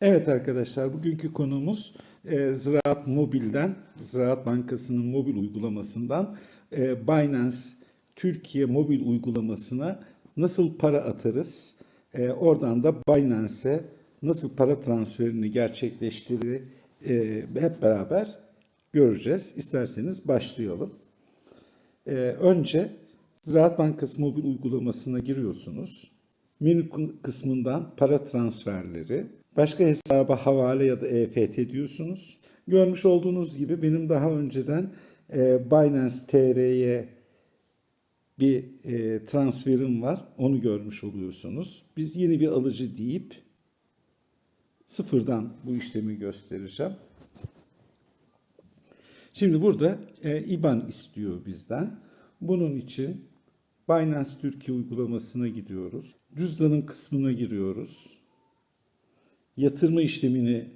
Evet arkadaşlar bugünkü konumuz e, Ziraat Mobil'den, Ziraat Bankası'nın mobil uygulamasından e, Binance Türkiye mobil uygulamasına nasıl para atarız? E, oradan da Binance'e nasıl para transferini gerçekleştirir e, hep beraber göreceğiz. İsterseniz başlayalım. Ee, önce Ziraat Bankası mobil uygulamasına giriyorsunuz. Menü kısmından para transferleri, başka hesaba havale ya da EFT diyorsunuz. Görmüş olduğunuz gibi benim daha önceden e, Binance TR'ye bir e, transferim var. Onu görmüş oluyorsunuz. Biz yeni bir alıcı deyip sıfırdan bu işlemi göstereceğim. Şimdi burada e, IBAN istiyor bizden. Bunun için Binance Türkiye uygulamasına gidiyoruz. Cüzdanın kısmına giriyoruz. Yatırma işlemini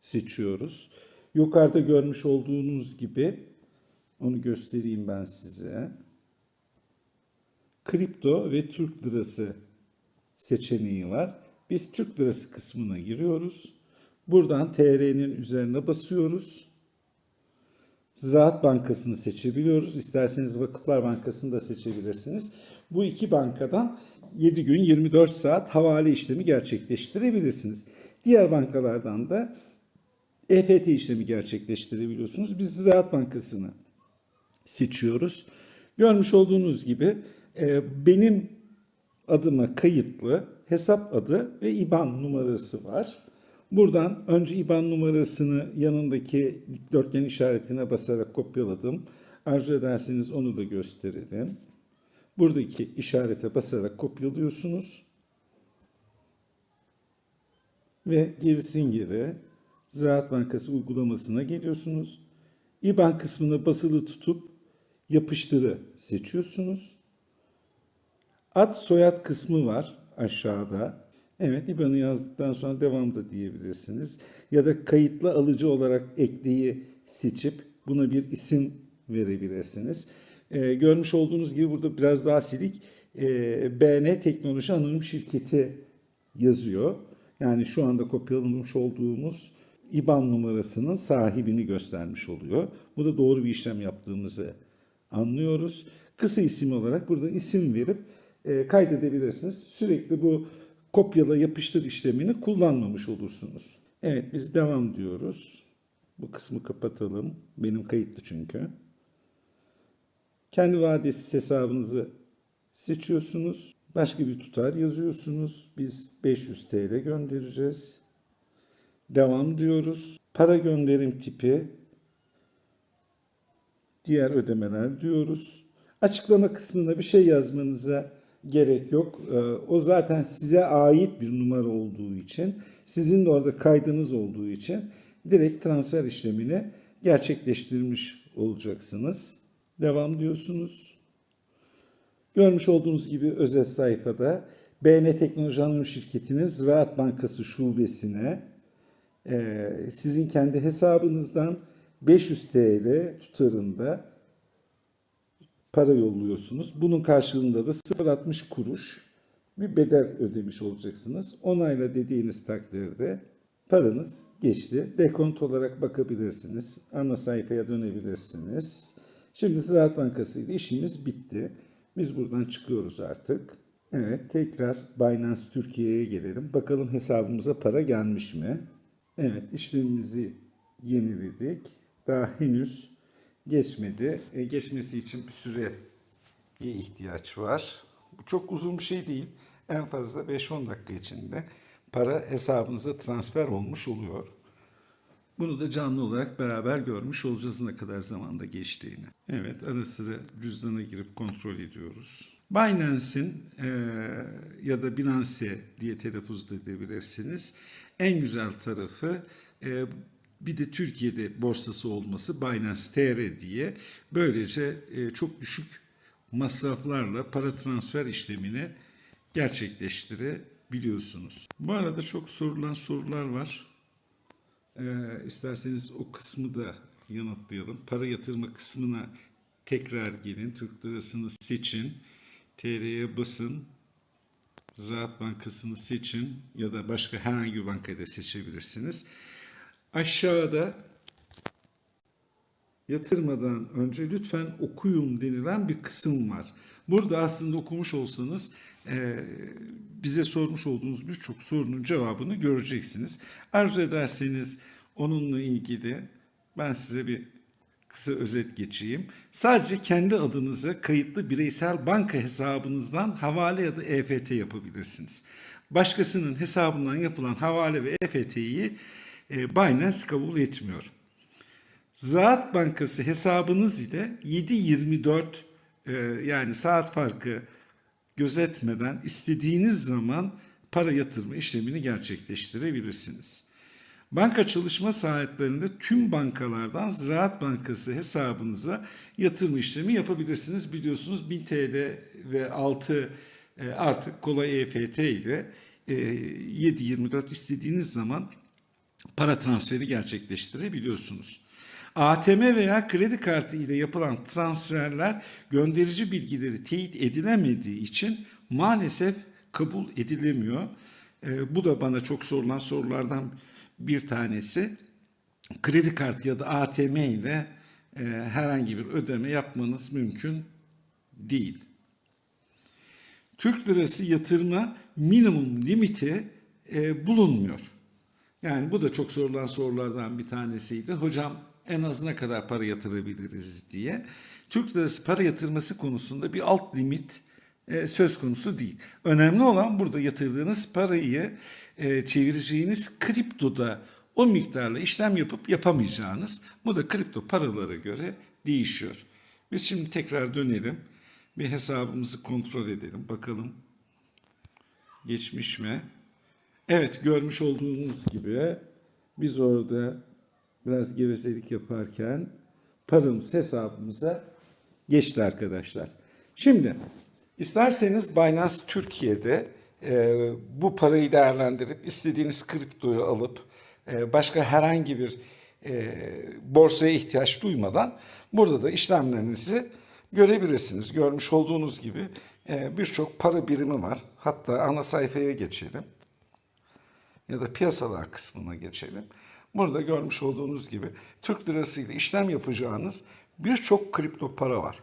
seçiyoruz. Yukarıda görmüş olduğunuz gibi onu göstereyim ben size. Kripto ve Türk lirası seçeneği var. Biz Türk lirası kısmına giriyoruz. Buradan TR'nin üzerine basıyoruz. Ziraat Bankası'nı seçebiliyoruz. İsterseniz Vakıflar Bankası'nı da seçebilirsiniz. Bu iki bankadan 7 gün 24 saat havale işlemi gerçekleştirebilirsiniz. Diğer bankalardan da EFT işlemi gerçekleştirebiliyorsunuz. Biz Ziraat Bankası'nı seçiyoruz. Görmüş olduğunuz gibi e, benim adıma kayıtlı hesap adı ve IBAN numarası var. Buradan önce IBAN numarasını yanındaki dikdörtgen işaretine basarak kopyaladım. Arzu ederseniz onu da gösterelim. Buradaki işarete basarak kopyalıyorsunuz. Ve gerisin geri Ziraat Bankası uygulamasına geliyorsunuz. IBAN kısmını basılı tutup yapıştırı seçiyorsunuz. Ad soyad kısmı var aşağıda. Evet IBAN'ı yazdıktan sonra devam da diyebilirsiniz. Ya da kayıtlı alıcı olarak ekleyi seçip buna bir isim verebilirsiniz. Ee, görmüş olduğunuz gibi burada biraz daha silik e, BN Teknoloji Anonim Şirketi yazıyor. Yani şu anda kopyalamış olduğumuz IBAN numarasının sahibini göstermiş oluyor. Bu da doğru bir işlem yaptığımızı anlıyoruz. Kısa isim olarak burada isim verip e, kaydedebilirsiniz. Sürekli bu kopyala yapıştır işlemini kullanmamış olursunuz. Evet biz devam diyoruz. Bu kısmı kapatalım. Benim kayıtlı çünkü. Kendi vadesiz hesabınızı seçiyorsunuz. Başka bir tutar yazıyorsunuz. Biz 500 TL göndereceğiz. Devam diyoruz. Para gönderim tipi diğer ödemeler diyoruz. Açıklama kısmında bir şey yazmanıza gerek yok. Ee, o zaten size ait bir numara olduğu için, sizin de orada kaydınız olduğu için direkt transfer işlemini gerçekleştirmiş olacaksınız. Devam diyorsunuz. Görmüş olduğunuz gibi özel sayfada BN Teknoloji Anonim Şirketi'nin Ziraat Bankası şubesine e, sizin kendi hesabınızdan 500 TL tutarında para yolluyorsunuz. Bunun karşılığında da 0.60 kuruş bir bedel ödemiş olacaksınız. Onayla dediğiniz takdirde paranız geçti. Dekont olarak bakabilirsiniz. Ana sayfaya dönebilirsiniz. Şimdi Ziraat Bankası ile işimiz bitti. Biz buradan çıkıyoruz artık. Evet tekrar Binance Türkiye'ye gelelim. Bakalım hesabımıza para gelmiş mi? Evet işlemimizi yeniledik. Daha henüz geçmedi. E, geçmesi için bir süreye ihtiyaç var. Bu çok uzun bir şey değil. En fazla 5-10 dakika içinde para hesabınıza transfer olmuş oluyor. Bunu da canlı olarak beraber görmüş olacağız ne kadar zamanda geçtiğini. Evet ara sıra cüzdana girip kontrol ediyoruz. Binance'in e, ya da Binance diye telaffuz edebilirsiniz. En güzel tarafı e, bir de Türkiye'de borsası olması Binance TR diye böylece e, çok düşük masraflarla para transfer işlemini gerçekleştirebiliyorsunuz. Bu arada çok sorulan sorular var. E, isterseniz o kısmı da yanıtlayalım. Para yatırma kısmına tekrar gelin. Türk lirasını seçin. TR'ye basın. Ziraat Bankası'nı seçin ya da başka herhangi bir bankayı da seçebilirsiniz. Aşağıda yatırmadan önce lütfen okuyun denilen bir kısım var. Burada aslında okumuş olsanız bize sormuş olduğunuz birçok sorunun cevabını göreceksiniz. Arzu ederseniz onunla ilgili ben size bir kısa özet geçeyim. Sadece kendi adınıza kayıtlı bireysel banka hesabınızdan havale ya da EFT yapabilirsiniz. Başkasının hesabından yapılan havale ve EFT'yi e, Binance kabul etmiyor. Ziraat Bankası hesabınız ile 7-24 e, yani saat farkı gözetmeden istediğiniz zaman para yatırma işlemini gerçekleştirebilirsiniz. Banka çalışma saatlerinde tüm bankalardan Ziraat Bankası hesabınıza yatırım işlemi yapabilirsiniz. Biliyorsunuz 1000 TL ve 6 e, artık kolay EFT ile e, 7-24 istediğiniz zaman para transferi gerçekleştirebiliyorsunuz. ATM veya kredi kartı ile yapılan transferler gönderici bilgileri teyit edilemediği için maalesef kabul edilemiyor. E, bu da bana çok sorulan sorulardan bir tanesi. Kredi kartı ya da ATM ile e, herhangi bir ödeme yapmanız mümkün değil. Türk lirası yatırma minimum limiti e, bulunmuyor. Yani bu da çok sorulan sorulardan bir tanesiydi. Hocam en az ne kadar para yatırabiliriz diye. Türk lirası para yatırması konusunda bir alt limit e, söz konusu değil. Önemli olan burada yatırdığınız parayı e, çevireceğiniz kriptoda o miktarla işlem yapıp yapamayacağınız. Bu da kripto paralara göre değişiyor. Biz şimdi tekrar dönelim. Bir hesabımızı kontrol edelim. Bakalım geçmiş mi? Evet görmüş olduğunuz gibi biz orada biraz gevezelik yaparken paramız hesabımıza geçti arkadaşlar. Şimdi isterseniz Binance Türkiye'de e, bu parayı değerlendirip istediğiniz kriptoyu alıp e, başka herhangi bir e, borsaya ihtiyaç duymadan burada da işlemlerinizi görebilirsiniz. Görmüş olduğunuz gibi e, birçok para birimi var. Hatta ana sayfaya geçelim ya da piyasalar kısmına geçelim. Burada görmüş olduğunuz gibi Türk lirası ile işlem yapacağınız birçok kripto para var.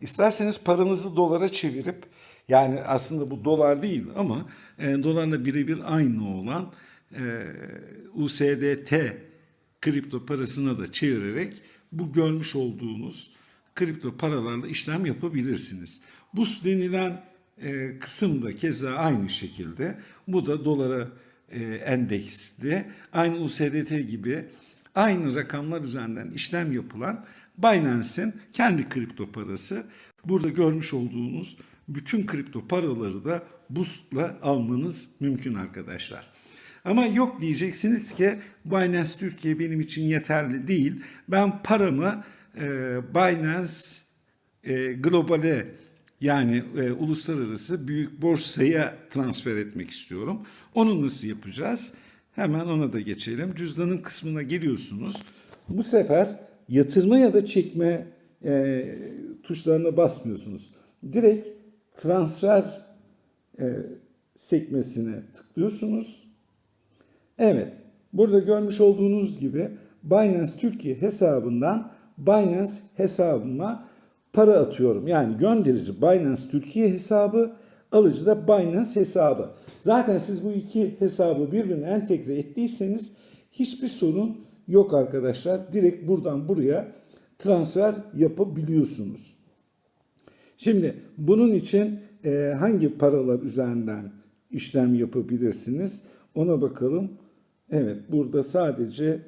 İsterseniz paranızı dolara çevirip yani aslında bu dolar değil ama e, dolarla birebir aynı olan e, USDT kripto parasına da çevirerek bu görmüş olduğunuz kripto paralarla işlem yapabilirsiniz. Bu denilen e, kısım da keza aynı şekilde. Bu da dolara e, endeksli. Aynı USDT gibi aynı rakamlar üzerinden işlem yapılan Binance'in kendi kripto parası. Burada görmüş olduğunuz bütün kripto paraları da boost'la almanız mümkün arkadaşlar. Ama yok diyeceksiniz ki Binance Türkiye benim için yeterli değil. Ben paramı e, Binance e, Global'e yani e, uluslararası büyük borsaya transfer etmek istiyorum. Onu nasıl yapacağız? Hemen ona da geçelim. Cüzdanın kısmına geliyorsunuz. Bu sefer yatırma ya da çekme e, tuşlarına basmıyorsunuz. Direkt transfer e, sekmesine tıklıyorsunuz. Evet, burada görmüş olduğunuz gibi Binance Türkiye hesabından Binance hesabıma para atıyorum. Yani gönderici Binance Türkiye hesabı, alıcı da Binance hesabı. Zaten siz bu iki hesabı birbirine entegre ettiyseniz hiçbir sorun yok arkadaşlar. Direkt buradan buraya transfer yapabiliyorsunuz. Şimdi bunun için e, hangi paralar üzerinden işlem yapabilirsiniz? Ona bakalım. Evet burada sadece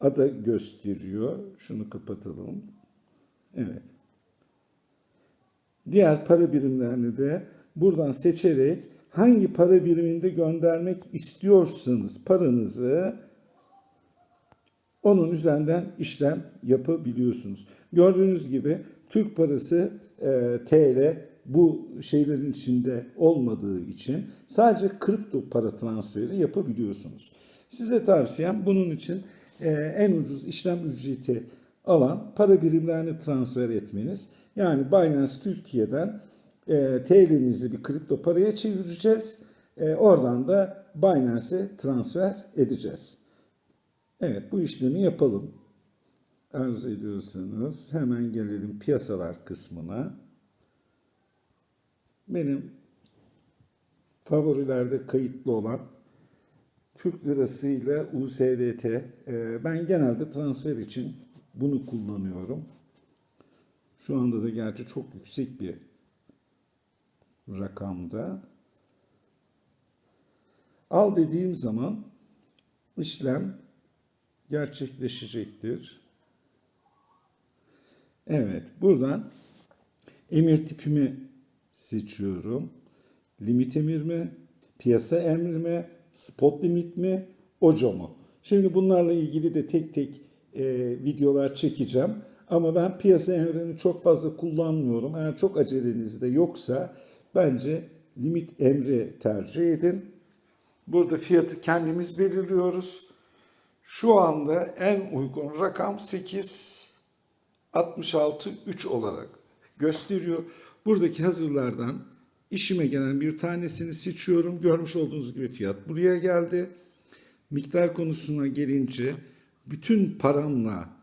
ada gösteriyor. Şunu kapatalım. Evet. Diğer para birimlerini de buradan seçerek hangi para biriminde göndermek istiyorsanız paranızı onun üzerinden işlem yapabiliyorsunuz. Gördüğünüz gibi Türk parası e, TL bu şeylerin içinde olmadığı için sadece kripto para transferi yapabiliyorsunuz. Size tavsiyem bunun için e, en ucuz işlem ücreti alan para birimlerini transfer etmeniz. Yani Binance Türkiye'den e, TL'mizi bir kripto paraya çevireceğiz. E, oradan da Binance'e transfer edeceğiz. Evet bu işlemi yapalım. Arzu ediyorsanız hemen gelelim piyasalar kısmına. Benim favorilerde kayıtlı olan Türk lirası ile USDT. Ben genelde transfer için bunu kullanıyorum. Şu anda da gerçi çok yüksek bir rakamda. Al dediğim zaman işlem gerçekleşecektir. Evet, buradan emir tipimi seçiyorum. Limit emir mi, piyasa emri mi, spot limit mi, oco mu? Şimdi bunlarla ilgili de tek tek e, videolar çekeceğim. Ama ben piyasa emrini çok fazla kullanmıyorum. Eğer çok aceleniz de yoksa bence limit emri tercih edin. Burada fiyatı kendimiz belirliyoruz. Şu anda en uygun rakam 8 66 3 olarak gösteriyor. Buradaki hazırlardan işime gelen bir tanesini seçiyorum. Görmüş olduğunuz gibi fiyat buraya geldi. Miktar konusuna gelince bütün paramla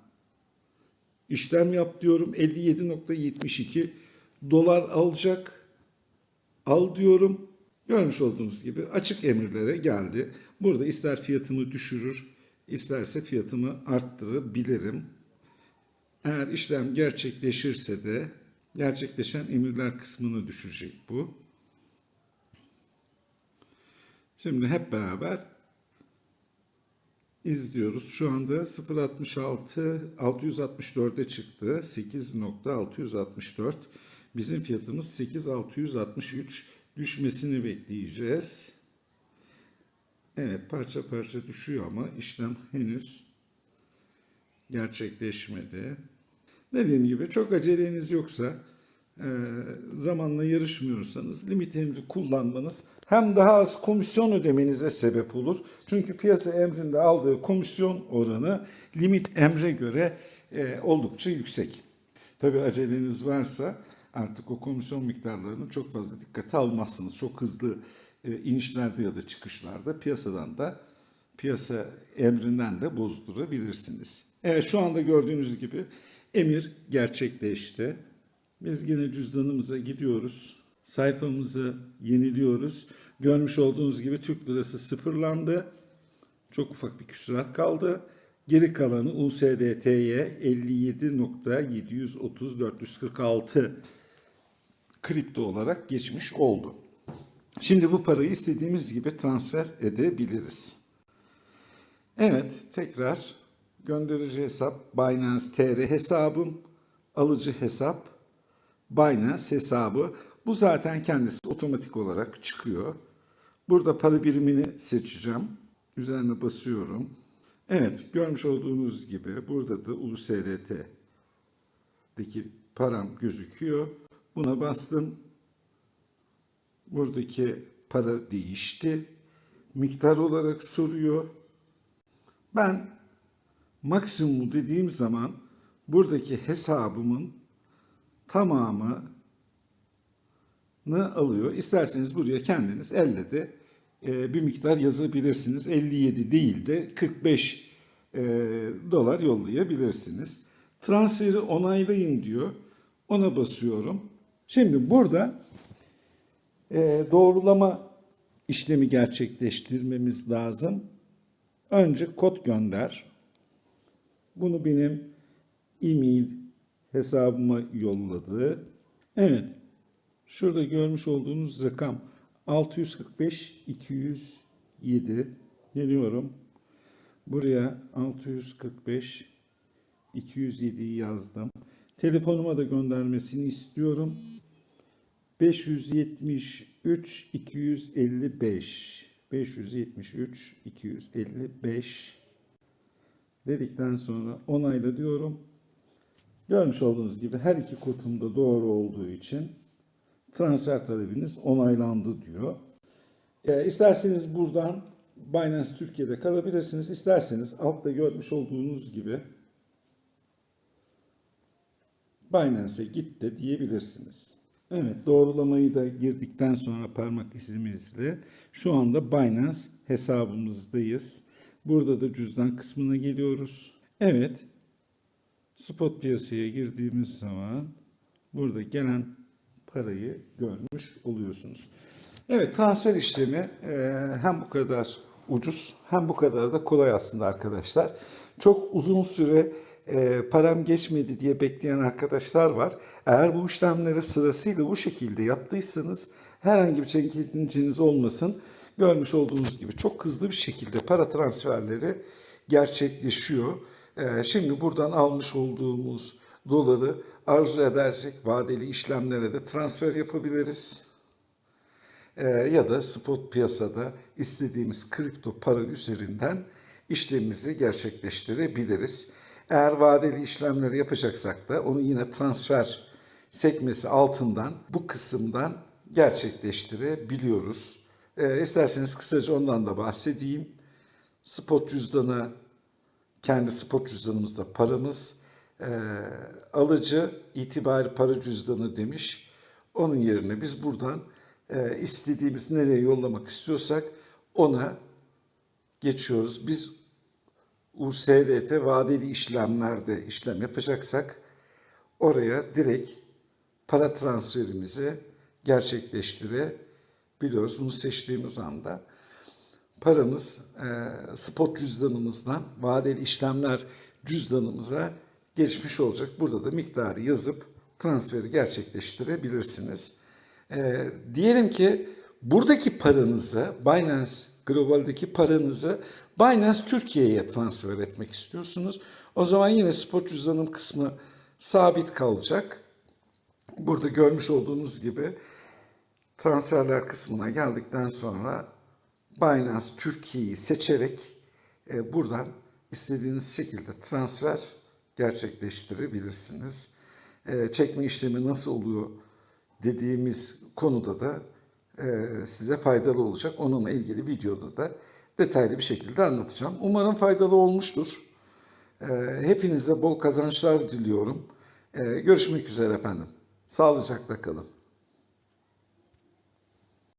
işlem yap diyorum. 57.72 dolar alacak. Al diyorum. Görmüş olduğunuz gibi açık emirlere geldi. Burada ister fiyatımı düşürür, isterse fiyatımı arttırabilirim. Eğer işlem gerçekleşirse de gerçekleşen emirler kısmını düşürecek bu. Şimdi hep beraber izliyoruz. Şu anda 0.66 664'e çıktı. 8.664. Bizim fiyatımız 8.663 düşmesini bekleyeceğiz. Evet parça parça düşüyor ama işlem henüz gerçekleşmedi. Dediğim gibi çok aceleniz yoksa zamanla yarışmıyorsanız limit emri kullanmanız hem daha az komisyon ödemenize sebep olur. Çünkü piyasa emrinde aldığı komisyon oranı limit emre göre e, oldukça yüksek. Tabi aceleniz varsa artık o komisyon miktarlarını çok fazla dikkate almazsınız. Çok hızlı e, inişlerde ya da çıkışlarda piyasadan da piyasa emrinden de bozdurabilirsiniz. Evet şu anda gördüğünüz gibi emir gerçekleşti. Biz yine cüzdanımıza gidiyoruz. Sayfamızı yeniliyoruz. Görmüş olduğunuz gibi Türk lirası sıfırlandı. Çok ufak bir küsurat kaldı. Geri kalanı USDT'ye 57.730.446 kripto olarak geçmiş oldu. Şimdi bu parayı istediğimiz gibi transfer edebiliriz. Evet, tekrar gönderici hesap Binance TR hesabım, alıcı hesap Binance hesabı. Bu zaten kendisi otomatik olarak çıkıyor. Burada para birimini seçeceğim. Üzerine basıyorum. Evet, görmüş olduğunuz gibi burada da USDT'deki param gözüküyor. Buna bastım. Buradaki para değişti. Miktar olarak soruyor. Ben maksimum dediğim zaman buradaki hesabımın tamamını alıyor. İsterseniz buraya kendiniz elle de e, bir miktar yazabilirsiniz. 57 değil de 45 e, dolar yollayabilirsiniz. Transferi onaylayın diyor. Ona basıyorum. Şimdi burada e, doğrulama işlemi gerçekleştirmemiz lazım. Önce kod gönder. Bunu benim e-mail hesabıma yolladı. Evet. Şurada görmüş olduğunuz rakam 645 207 geliyorum. Buraya 645 207'yi yazdım. Telefonuma da göndermesini istiyorum. 573 255 573 255 dedikten sonra onayla diyorum. Görmüş olduğunuz gibi her iki kodum da doğru olduğu için transfer talebiniz onaylandı diyor. E, isterseniz buradan Binance Türkiye'de kalabilirsiniz. İsterseniz altta görmüş olduğunuz gibi Binance'e git de diyebilirsiniz. Evet doğrulamayı da girdikten sonra parmak izimizle şu anda Binance hesabımızdayız. Burada da cüzdan kısmına geliyoruz. Evet spot piyasaya girdiğimiz zaman burada gelen parayı görmüş oluyorsunuz. Evet transfer işlemi e, hem bu kadar ucuz hem bu kadar da kolay aslında arkadaşlar. Çok uzun süre e, param geçmedi diye bekleyen arkadaşlar var. Eğer bu işlemleri sırasıyla bu şekilde yaptıysanız herhangi bir çekinciniz olmasın. Görmüş olduğunuz gibi çok hızlı bir şekilde para transferleri gerçekleşiyor. E, şimdi buradan almış olduğumuz doları arzu edersek vadeli işlemlere de transfer yapabiliriz. Ee, ya da spot piyasada istediğimiz kripto para üzerinden işlemimizi gerçekleştirebiliriz. Eğer vadeli işlemleri yapacaksak da onu yine transfer sekmesi altından bu kısımdan gerçekleştirebiliyoruz. Ee, isterseniz kısaca ondan da bahsedeyim. Spot cüzdanı kendi spot cüzdanımızda paramız e, alıcı itibari para cüzdanı demiş. Onun yerine biz buradan e, istediğimiz nereye yollamak istiyorsak ona geçiyoruz. Biz USDT vadeli işlemlerde işlem yapacaksak oraya direkt para transferimizi gerçekleştirebiliyoruz. Bunu seçtiğimiz anda paramız e, spot cüzdanımızdan vadeli işlemler cüzdanımıza geçmiş olacak. Burada da miktarı yazıp transferi gerçekleştirebilirsiniz. E, diyelim ki buradaki paranızı Binance Global'deki paranızı Binance Türkiye'ye transfer etmek istiyorsunuz. O zaman yine spot cüzdanım kısmı sabit kalacak. Burada görmüş olduğunuz gibi transferler kısmına geldikten sonra Binance Türkiye'yi seçerek e, buradan istediğiniz şekilde transfer gerçekleştirebilirsiniz. E, çekme işlemi nasıl oluyor dediğimiz konuda da e, size faydalı olacak. Onunla ilgili videoda da detaylı bir şekilde anlatacağım. Umarım faydalı olmuştur. E, hepinize bol kazançlar diliyorum. E, görüşmek üzere efendim. Sağlıcakla kalın.